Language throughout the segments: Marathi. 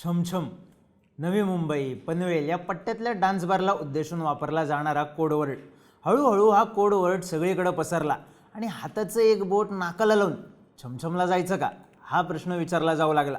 छमछम. नवी मुंबई पनवेल या पट्ट्यातल्या डान्स बारला उद्देशून वापरला जाणारा कोडवर्ड हळूहळू हा कोडवर्ड सगळीकडे पसरला आणि हाताचं एक बोट नाकाला लावून छमछमला जायचं का? हा प्रश्न विचारला जाऊ लागला.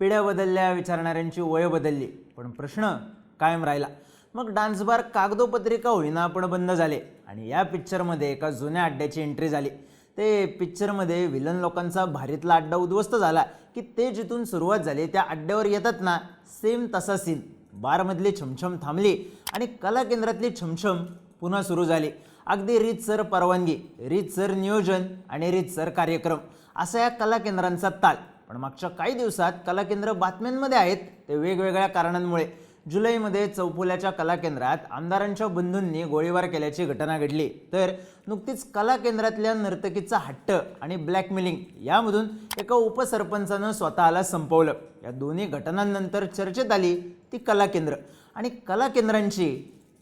पिढ्या बदलल्या विचारणाऱ्यांची वय बदलली. पण प्रश्न कायम राहिला. मग डान्स बार कागदोपत्रिका होईना पण बंद झाले आणि या पिक्चरमध्ये एका जुन्या अड्ड्याची एंट्री झाली. ते पिक्चरमध्ये विलन लोकांचा भारीतला अड्डा उद्ध्वस्त झाला. की ते जिथून सुरुवात झाली त्या अड्ड्यावर येतात ना सेम तसा सीन बारमधली छमछम थांबली आणि कला केंद्रातली छमछम पुन्हा सुरू झाली. अगदी रीतसर परवानगी रीतसर नियोजन आणि रीतसर कार्यक्रम असा या कला केंद्रांचा ताल. पण मागच्या काही दिवसात कला केंद्र बातम्यांमध्ये आहेत ते वेगवेगळ्या कारणांमुळे. जुलैमध्ये चौफुल्याच्या कला केंद्रात आमदारांच्या बंधूंनी गोळीबार केल्याची घटना घडली. तर नुकतीच कला केंद्रातल्या नर्तकीचा हट्ट आणि ब्लॅकमेलिंग यामधून एका उपसरपंचानं स्वतःला संपवलं. या दोन्ही घटनांनंतर चर्चेत आली ती कला केंद्र आणि कला केंद्रांची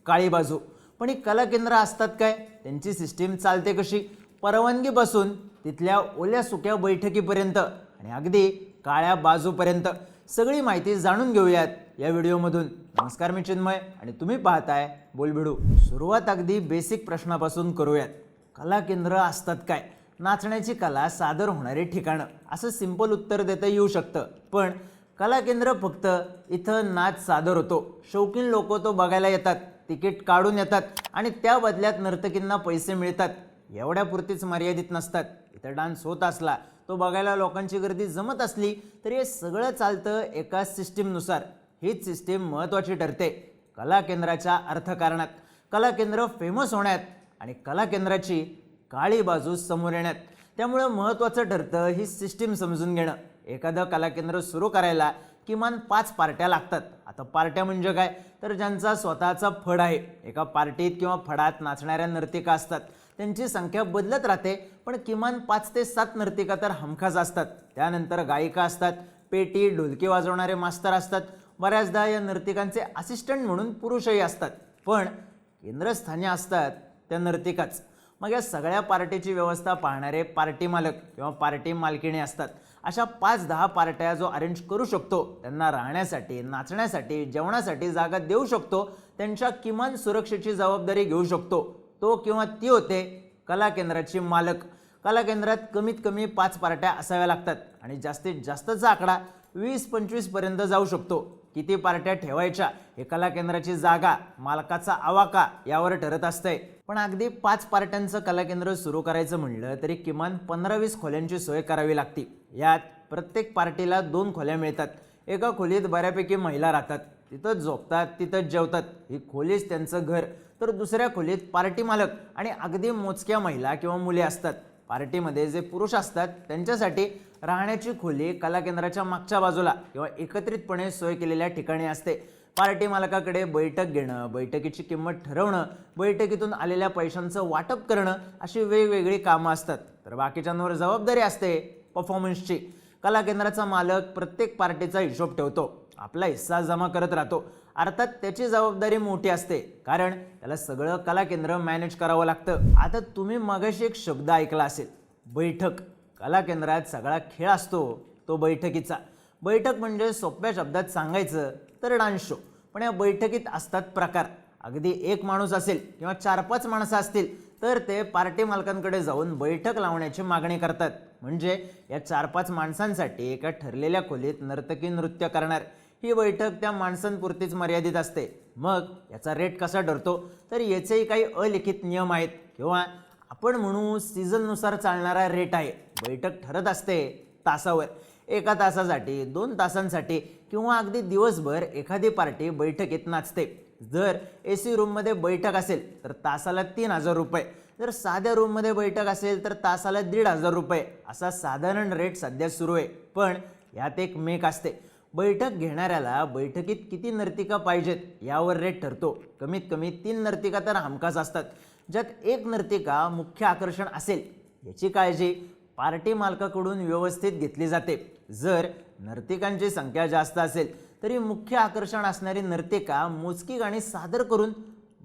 काळी बाजू पण ही कला केंद्र असतात काय? त्यांची सिस्टीम चालते कशी? परवानगीपासून तिथल्या ओल्या सुक्या बैठकीपर्यंत आणि अगदी काळ्या बाजूपर्यंत. सगळी माहिती जाणून घेऊयात या व्हिडिओमधून नमस्कार मी चिन्मय आणि तुम्ही पाहताय बोलबिडू. सुरुवात अगदी बेसिक प्रश्नापासून करूयात. कला केंद्र असतात काय? नाचण्याची कला सादर होणारी ठिकाणं. असं सिंपल उत्तर देता येऊ शकतं. पण कला केंद्र फक्त इथं नाच सादर होतो. शौकीन लोक तो बघायला येतात. तिकीट काढून येतात आणि त्या बदल्यात नर्तकींना पैसे मिळतात. एवढ्यापुरतीच मर्यादित नसतात. इथं डान्स होत असला तो बघायला लोकांची गर्दी जमत असली तरी हे सगळं चालतं एका सिस्टीमनुसार हीच सिस्टीम महत्त्वाची ठरते. कला केंद्राच्या अर्थकारणात. कला केंद्र फेमस होण्यात आणि कला केंद्राची काळी बाजू समोर येण्यात. त्यामुळं महत्त्वाचं ठरतं ही सिस्टीम समजून घेणं. एखादं कला केंद्र सुरू करायला किमान पाच पार्ट्या लागतात. आता पार्ट्या म्हणजे काय? तर ज्यांचा स्वतःचा फड आहे. एका पार्टीत किंवा फडात नाचणाऱ्या नर्तिका असतात. त्यांची संख्या बदलत राहते पण किमान पाच ते सात नर्तिका तर हमखास असतात. त्यानंतर गायिका असतात पेटी ढोलकी वाजवणारे मास्तर असतात बऱ्याचदा या नर्तिकांचे असिस्टंट म्हणून पुरुषही असतात. पण केंद्रस्थानी असतात त्या नर्तिकाच. मग या सगळ्या पार्टीची व्यवस्था पाहणारे पार्टी मालक किंवा पार्टी मालकिणी असतात. अशा पाच दहा पार्ट्या जो अरेंज करू शकतो त्यांना राहण्यासाठी नाचण्यासाठी जेवणासाठी जागा देऊ शकतो त्यांच्या किमान सुरक्षेची जबाबदारी घेऊ शकतो. तो किंवा ती होते कला केंद्राची मालक. कला केंद्रात कमीत कमी पाच पार्ट्या असाव्या लागतात आणि जास्तीत जास्तचा आकडा वीस पंचवीसपर्यंत जाऊ शकतो. किती पार्ट्या ठेवायच्या हे कला केंद्राची जागा मालकाचा आवाका यावर ठरत असतंय. पण अगदी पाच पार्ट्यांचं कला केंद्र सुरू करायचं म्हणलं तरी किमान पंधरा वीस खोल्यांची सोय करावी लागते. यात प्रत्येक पार्टीला दोन खोल्या मिळतात. एका खोलीत बऱ्यापैकी महिला राहतात. तिथं झोपतात तिथं जेवतात. ही खोलीच त्यांचं घर. तर दुसऱ्या खोलीत पार्टी मालक आणि अगदी मोजक्या महिला किंवा मुले असतात. पार्टीमध्ये जे पुरुष असतात त्यांच्यासाठी राहण्याची खोली कला केंद्राच्या मागच्या बाजूला किंवा एकत्रितपणे सोय केलेल्या ठिकाणी असते. पार्टी मालकाकडे बैठक घेणं बैठकीची किंमत ठरवणं बैठकीतून आलेल्या पैशांचं वाटप करणं अशी वेगवेगळी कामं असतात. तर बाकीच्यांवर जबाबदारी असते परफॉर्मन्सची कला केंद्राचा मालक प्रत्येक पार्टीचा हिशोब ठेवतो. आपला हिस्सा जमा करत राहतो. अर्थात त्याची जबाबदारी मोठी असते. कारण त्याला सगळं कला केंद्र मॅनेज करावं लागतं. आता तुम्ही मगाशी एक शब्द ऐकला असेल. बैठक. कला केंद्रात सगळा खेळ असतो तो बैठकीचा. बैठक म्हणजे सोप्या शब्दात सांगायचं तर डान्स शो पण या बैठकीत असतात प्रकार. अगदी एक माणूस असेल किंवा चार पाच माणसं असतील तर ते पार्टी मालकांकडे जाऊन बैठक लावण्याची मागणी करतात. म्हणजे या चार पाच माणसांसाठी एका ठरलेल्या खोलीत नर्तकी नृत्य करणार. ही बैठक त्या माणसांपुरतीच मर्यादित असते. मग याचा रेट कसा ठरतो? तर याचेही काही अलिखित नियम आहेत. किंवा आपण म्हणू सीझननुसार चालणारा रेट आहे. बैठक ठरत असते तासावर. एका तासासाठी दोन तासांसाठी किंवा अगदी दिवसभर एखादी पार्टी बैठकीत नाचते. जर ए सी रूममध्ये बैठक असेल तर तासाला तीन हजार रुपये. जर साध्या रूममध्ये बैठक असेल तर तासाला दीड हजार रुपये. असा साधारण रेट सध्या सुरू आहे. पण यात एक मेक असते. बैठक घेणाऱ्याला बैठकीत किती नर्तिका पाहिजेत यावर रेट ठरतो. कमीत कमी तीन नर्तिका तर हमखास असतात. ज्यात एक नर्तिका मुख्य आकर्षण असेल याची काळजी पार्टी मालकाकडून व्यवस्थित घेतली जाते. जर नर्तिकांची संख्या जास्त असेल तरी मुख्य आकर्षण असणारी नर्तिका मोजकी गाणी सादर करून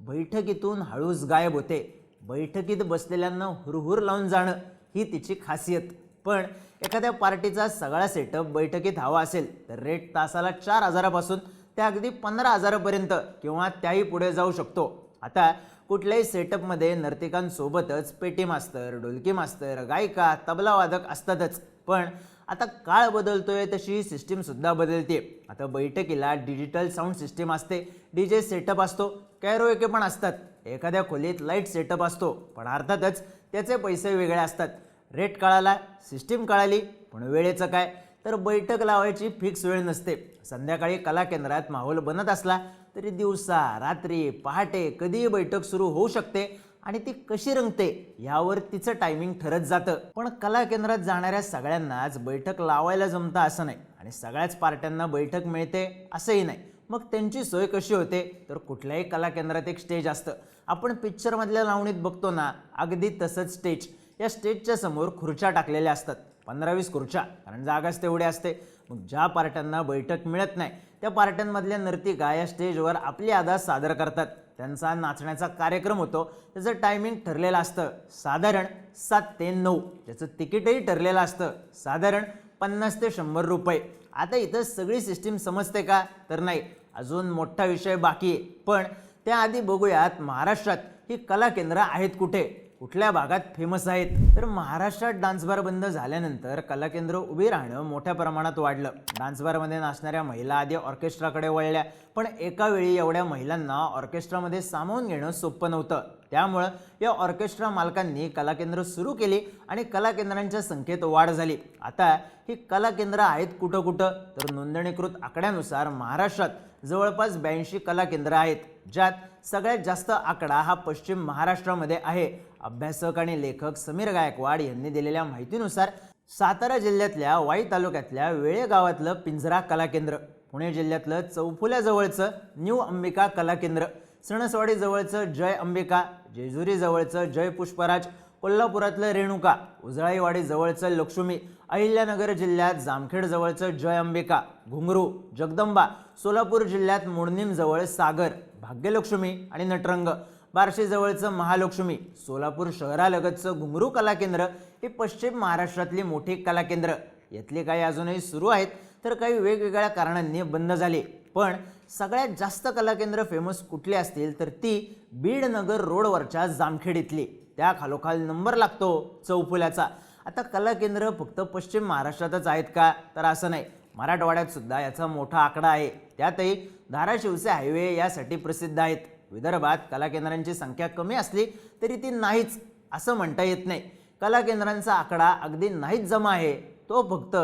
बैठकीतून हळूच गायब होते. बैठकीत बसलेल्यांना हुरहुर लावून जाणं ही तिची खासियत. पण एखाद्या पार्टीचा सगळा सेटअप बैठकीत हवा असेल तर रेट तासाला चार हजारापासून ते अगदी पंधरा हजारापर्यंत किंवा त्याही पुढे जाऊ शकतो. आता कुठल्याही सेटअपमध्ये नर्तिकांसोबतच पेटी मास्तर ढोलकी मास्तर गायिका तबलावादक असतातच. पण आता काळ बदलतोय तशी सिस्टीमसुद्धा बदलते आता बैठकीला डिजिटल साऊंड सिस्टीम असते डी जे सेटअप असतो कॅरोएके पण असतात. एखाद्या खोलीत लाइट सेटअप असतो पण अर्थातच त्याचे पैसे वेगळे असतात. रेट कळाला सिस्टीम कळाली पण वेळेचं काय? तर बैठक लावायची फिक्स वेळ नसते. संध्याकाळी कला केंद्रात माहोल बनत असला तरी दिवसा रात्री पहाटे कधीही बैठक सुरू होऊ शकते आणि ती कशी रंगते यावर तिचं टायमिंग ठरत जातं. पण कला केंद्रात जाणाऱ्या सगळ्यांनाच बैठक लावायला जमतं असं नाही आणि सगळ्याच पार्ट्यांना बैठक मिळते असंही नाही. मग त्यांची सोय कशी होते? तर कुठल्याही कला केंद्रात एक स्टेज असतं. आपण पिक्चरमधल्या लावणीत बघतो ना अगदी तसंच स्टेज या स्टेजच्या समोर खुर्च्या टाकलेल्या असतात. पंधरा वीस खुर्च्या कारण जागाच तेवढी असते. मग ज्या पार्ट्यांना बैठक मिळत नाही त्या पार्ट्यांमधल्या नर्तिका या स्टेजवर आपली आदा सादर करतात. त्यांचा नाचण्याचा कार्यक्रम होतो. त्याचं टायमिंग ठरलेलं असतं. साधारण सात ते नऊ. त्याचं तिकीटही ठरलेलं असतं. साधारण पन्नास ते शंभर रुपये. आता इथं सगळी सिस्टीम समजते का? तर नाही. अजून मोठा विषय बाकी आहे. पण त्याआधी बघूयात महाराष्ट्रात ही कला केंद्र आहेत कुठे? कुठल्या भागात फेमस आहेत? तर महाराष्ट्रात डान्स बार बंद झाल्यानंतर कलाकेंद्र उभी राहणं मोठ्या प्रमाणात वाढलं. डान्स बारमध्ये नाचणाऱ्या महिला आधी ऑर्केस्ट्राकडे वळल्या पण एका वेळी एवढ्या महिलांना ऑर्केस्ट्रामध्ये सामावून घेणं सोपं नव्हतं. त्यामुळं या ऑर्केस्ट्रा मालकांनी कलाकेंद्र सुरू केली आणि कलाकेंद्रांच्या संख्येत वाढ झाली. आता ही कलाकेंद्र आहेत कुठं कुठं? तर नोंदणीकृत आकड्यानुसार महाराष्ट्रात जवळपास ब्याऐंशी कलाकेंद्र आहेत ज्यात सगळ्यात जास्त आकडा हा पश्चिम महाराष्ट्रामध्ये आहे. अभ्यासक आणि लेखक समीर गायकवाड यांनी दिलेल्या माहितीनुसार सातारा जिल्ह्यातल्या वाई तालुक्यातल्या वेळे गावातलं पिंजरा कला केंद्र पुणे जिल्ह्यातलं चौफुल्याजवळचं न्यू अंबिका कला केंद्र सणसवाडीजवळचं जय अंबिका जेजुरीजवळचं जय पुष्पराज कोल्हापुरातलं रेणुका उजळाईवाडीजवळचं लक्ष्मी अहिल्यानगर जिल्ह्यात जामखेडजवळचं जय अंबिका घुंगरू जगदंबा सोलापूर जिल्ह्यात मुडणीमजवळ सागर भाग्यलक्ष्मी आणि नटरंग. बार्शीजवळचं महालक्ष्मी सोलापूर शहरालगतचं घुंगरू कला केंद्र हे पश्चिम महाराष्ट्रातली मोठी कला केंद्र. यातले काही अजूनही सुरू आहेत तर काही वेगवेगळ्या कारणांनी बंद झाले. पण सगळ्यात जास्त कला केंद्र फेमस कुठले असतील तर ती बीडनगर रोडवरच्या जामखेडीतली. त्या खालोखाल नंबर लागतो चौफुल्याचा आता कला केंद्र फक्त पश्चिम महाराष्ट्रातच आहेत का? तर असं नाही. मराठवाड्यात सुद्धा याचा मोठा आकडा आहे. त्यातही धाराशिवचे हायवे यासाठी प्रसिद्ध आहेत. विदर्भात कला केंद्रांची संख्या कमी असली तरी ती नाहीच असं म्हणता येत नाही. कला केंद्रांचा आकडा अगदी नाहीच जमा आहे तो फक्त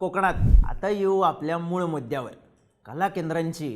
कोकणात. आता येऊ आपल्या मूळ मुद्द्यावर. कला केंद्रांची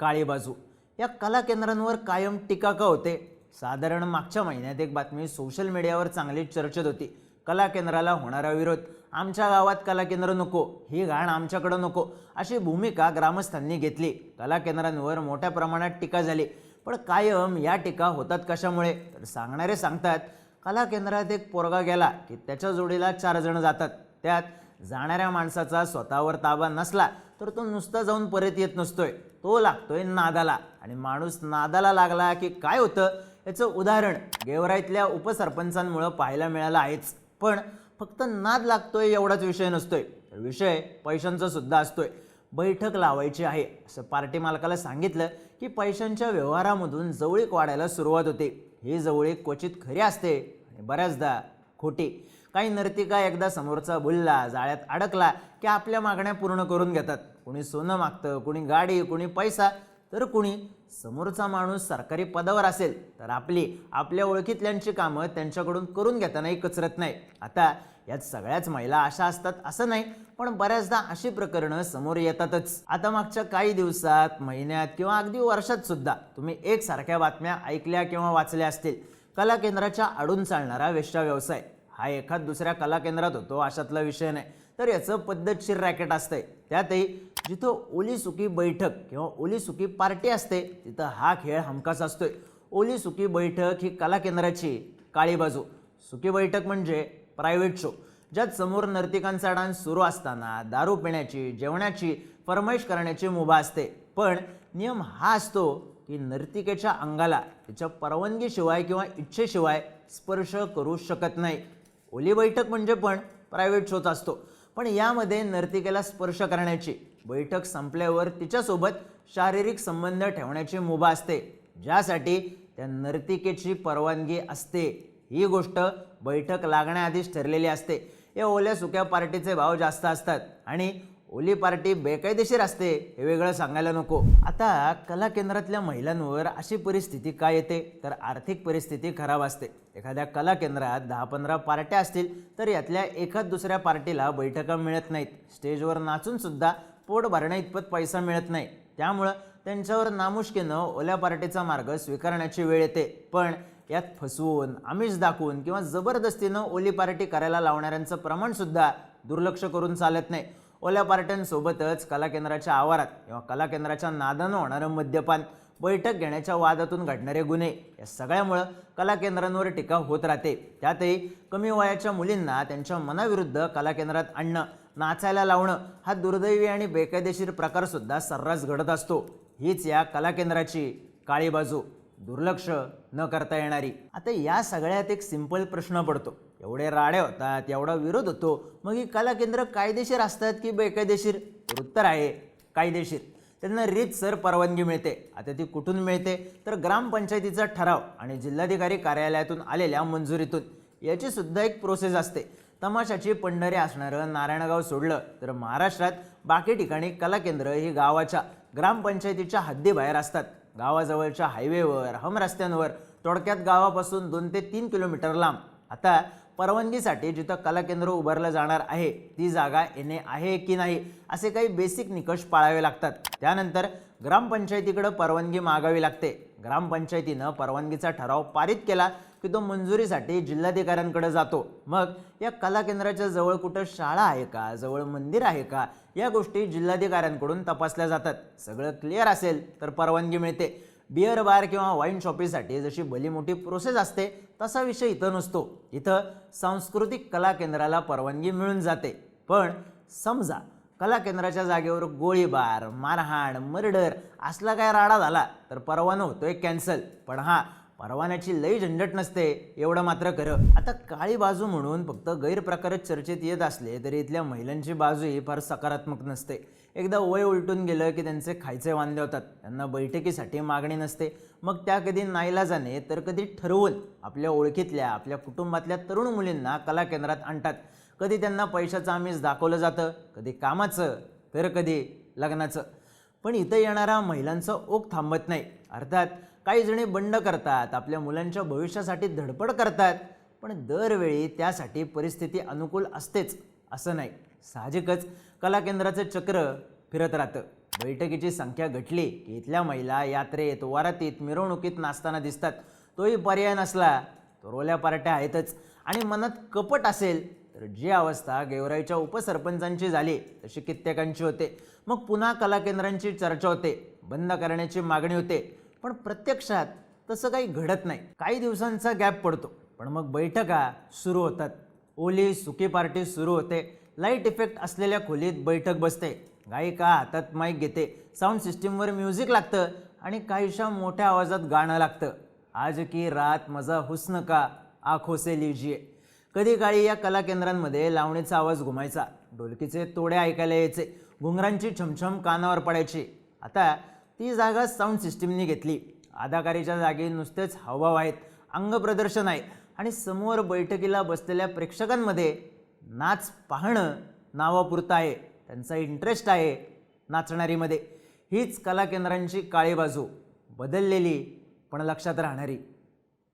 काळी बाजू या कला केंद्रांवर कायम टीका का होते? साधारण मागच्या महिन्यात एक बातमी सोशल मीडियावर चांगली चर्चेत होती. कला केंद्राला होणारा विरोध आमच्या गावात कला केंद्र नको ही घाण आमच्याकडं नको अशी भूमिका ग्रामस्थांनी घेतली. कला केंद्रांवर मोठ्या प्रमाणात टीका झाली. पण कायम या टीका होतात कशामुळे? तर सांगणारे सांगतात कला केंद्रात एक पोरगा गेला की त्याच्या जोडीला चार जण जातात. त्यात जाणाऱ्या माणसाचा स्वतःवर ताबा नसला तर तो नुसता जाऊन परत येत नसतोय. तो लागतोय नादाला. आणि माणूस नादाला लागला की काय होतं? याचं उदाहरण गेवराईतल्या उपसरपंचांमुळं पाहायला मिळालं आहेच. पण फक्त नाद लागतोय एवढाच विषय नसतोय. तर विषय पैशांचा सुद्धा असतोय. बैठक लावायची आहे असं पार्टी मालकाला सांगितलं की पैशांच्या व्यवहारामधून जवळीक वाढायला सुरुवात होते. ही जवळीक क्वचित खरी असते आणि बऱ्याचदा खोटी. काही नर्तिका एकदा समोरचा बुलला जाळ्यात अडकला की आपल्या मागण्या पूर्ण करून घेतात. कुणी सोनं मागतं कुणी गाडी कुणी पैसा. तर कुणी समोरचा माणूस सरकारी पदावर असेल तर आपली आपल्या ओळखीतल्यांची कामं त्यांच्याकडून करून घेतानाही कचरत नाही. आता यात सगळ्याच महिला अशा असतात असं नाही पण बऱ्याचदा अशी प्रकरणं समोर येतातच. आता मागच्या काही दिवसात महिन्यात किंवा अगदी वर्षात सुद्धा तुम्ही एकसारख्या बातम्या ऐकल्या किंवा वाचल्या असतील. कला केंद्राच्या आडून चालणारा वेश्या व्यवसाय. हा एखाद दुसऱ्या कला केंद्रात होतो अशातला विषय नाही. तर याचं पद्धतशीर रॅकेट असतंय. त्यातही जिथं ओली सुकी बैठक किंवा ओली सुकी पार्टी असते तिथं हा खेळ हमखास असतोय. ओली सुकी बैठक ही कला केंद्राची काळी बाजू सुकी बैठक म्हणजे प्रायव्हेट शो ज्यात समोर नर्तिकांचा डान्स सुरू असताना दारू पिण्याची जेवणाची फरमाईश करण्याची मुभा असते. पण नियम हा असतो की नर्तिकेच्या अंगाला तिच्या परवानगीशिवाय किंवा इच्छेशिवाय स्पर्श करू शकत नाही. ओली बैठक म्हणजे पण प्रायव्हेट शोच असतो. पण यामध्ये नर्तिकेला स्पर्श करण्याची बैठक संपल्यावर तिच्यासोबत शारीरिक संबंध ठेवण्याची मुभा असते. ज्यासाठी त्या नर्तिकेची परवानगी असते. ही गोष्ट बैठक लागण्याआधीच ठरलेली असते. या ओल्या सुक्या पार्टीचे भाव जास्त असतात आणि ओली पार्टी बेकायदेशीर असते हे वेगळं सांगायला नको. आता कला केंद्रातल्या महिलांवर अशी परिस्थिती काय येते? तर आर्थिक परिस्थिती खराब असते. एखाद्या कला केंद्रात दहा पंधरा पार्ट्या असतील तर यातल्या एखाद दुसऱ्या पार्टीला बैठका मिळत नाहीत. स्टेजवर नाचून सुद्धा पोट भरण्या इतपत पैसा मिळत नाही. त्यामुळं त्यांच्यावर नामुष्कीनं ओल्या पार्टीचा मार्ग स्वीकारण्याची वेळ येते. पण यात फसवून आमिष दाखवून किंवा जबरदस्तीनं ओली पार्टी करायला लावणाऱ्यांचं प्रमाणसुद्धा दुर्लक्ष करून चालत नाही. ओल्या पार्ट्यांसोबतच कला केंद्राच्या आवारात किंवा कला केंद्राच्या नादानं होणारं मद्यपान बैठक घेण्याच्या वादातून घडणारे गुन्हे या सगळ्यामुळं कला केंद्रांवर टीका होत राहते. त्यातही कमी वयाच्या मुलींना त्यांच्या मनाविरुद्ध कला केंद्रात आणणं नाचायला लावणं हा दुर्दैवी आणि बेकायदेशीर प्रकारसुद्धा सर्रास घडत असतो. हीच या कला केंद्राची काळी बाजू दुर्लक्ष न करता येणारी. आता या सगळ्यात एक सिंपल प्रश्न पडतो. एवढे राडे होतात एवढा विरोध होतो मग ही कला केंद्र कायदेशीर असतात की बेकायदेशीर? उत्तर आहे कायदेशीर. त्यांना रीतसर परवानगी मिळते. आता ती कुठून मिळते? तर ग्रामपंचायतीचा ठराव आणि जिल्हाधिकारी कार्यालयातून आलेल्या मंजुरीतून. याची सुद्धा एक प्रोसेस असते. तमाशाची पंढरी असणारं नारायणगाव सोडलं तर महाराष्ट्रात बाकी ठिकाणी कला केंद्र ही गावाच्या ग्रामपंचायतीच्या हद्दीबाहेर असतात. गावाजवळच्या हायवेवर हम रस्त्यांवर थोडक्यात गावापासून दोन ते तीन किलोमीटर लांब. आता परवानगीसाठी जिथं कलाकेंद्र उभारलं जाणार आहे ती जागा येणे आहे की नाही असे काही बेसिक निकष पाळावे लागतात. त्यानंतर ग्रामपंचायतीकडे परवानगी मागावी लागते. ग्रामपंचायतीनं परवानगीचा ठराव पारित केला की तो मंजुरीसाठी जिल्हाधिकाऱ्यांकडे जातो. मग या कला केंद्राच्या जवळ कुठं शाळा आहे का जवळ मंदिर आहे का या गोष्टी जिल्हाधिकाऱ्यांकडून तपासल्या जातात. सगळं क्लिअर असेल तर परवानगी मिळते. बिअर बार किंवा वाईन शॉपीसाठी जशी भली मोठी प्रोसेस असते तसा विषय इथं नसतो. इथं सांस्कृतिक कला केंद्राला परवानगी मिळून जाते. पण समजा कला केंद्राच्या जागेवर गोळीबार मारहाण मर्डर असला काय राडा झाला तर परवाना होतोय कॅन्सल पण हा परवान्याची लई झंझट नसते एवढं मात्र खरं. आता काळी बाजू म्हणून फक्त गैरप्रकारच चर्चेत येत असले तरी इथल्या महिलांची बाजूही फार सकारात्मक नसते. एकदा वय उलटून गेलं की त्यांचे खायचे वांदे होतात. त्यांना बैठकीसाठी मागणी नसते. मग त्या कधी नाईलाजाने तर कधी ठरवून आपल्या ओळखीतल्या आपल्या कुटुंबातल्या तरुण मुलींना कला केंद्रात आणतात. कधी त्यांना पैशाचं आमिष दाखवलं जातं कधी कामाचं तर कधी लग्नाचं. पण इथं येणारा महिलांचं ओघ थांबत नाही. अर्थात काही जणी बंड करतात आपल्या मुलांच्या भविष्यासाठी धडपड करतात पण दरवेळी त्यासाठी परिस्थिती अनुकूल असतेच असं नाही. साहजिकच कला केंद्राचं चक्र फिरत राहतं. बैठकीची संख्या घटली की इथल्या महिला यात्रेत वारातीत मिरवणुकीत नाचताना दिसतात. तोही पर्याय नसला तर रोल्या पार्ट्या आहेतच. आणि मनात कपट असेल तर जी अवस्था गेवराईच्या उपसरपंचांची झाली तशी कित्येकांची होते. मग पुन्हा कला केंद्रांची चर्चा होते बंद करण्याची मागणी होते. पण प्रत्यक्षात तसं काही घडत नाही. काही दिवसांचा गॅप पडतो. पण मग बैठका सुरू होतात. ओली सुकी पार्टी सुरू होते. लाइट इफेक्ट असलेल्या खोलीत बैठक बसते. गायिका हातात माईक घेते. साऊंड सिस्टीमवर म्युझिक लागतं आणि काहीशा मोठ्या आवाजात गाणं लागतं. आज की रात मजा हुस्न का? आखो से लीजिए. कधी काळी या कला केंद्रांमध्ये लावणीचा आवाज घुमायचा. ढोलकीचे तोडे ऐकायला यायचे. घुंगरांची छमछम कानावर पडायची. आता ती जागा साऊंड सिस्टीमनी घेतली. अदाकारीच्या जागी नुसतेच हावभाव आहेत. अंगप्रदर्शन आहे. आणि समोर बैठकीला बसलेल्या प्रेक्षकांमध्ये नाच पाहणं नावापुरतं आहे. त्यांचा इंटरेस्ट आहे नाचणारीमध्ये. हीच कला केंद्रांची काळी बाजू बदललेली पण लक्षात राहणारी.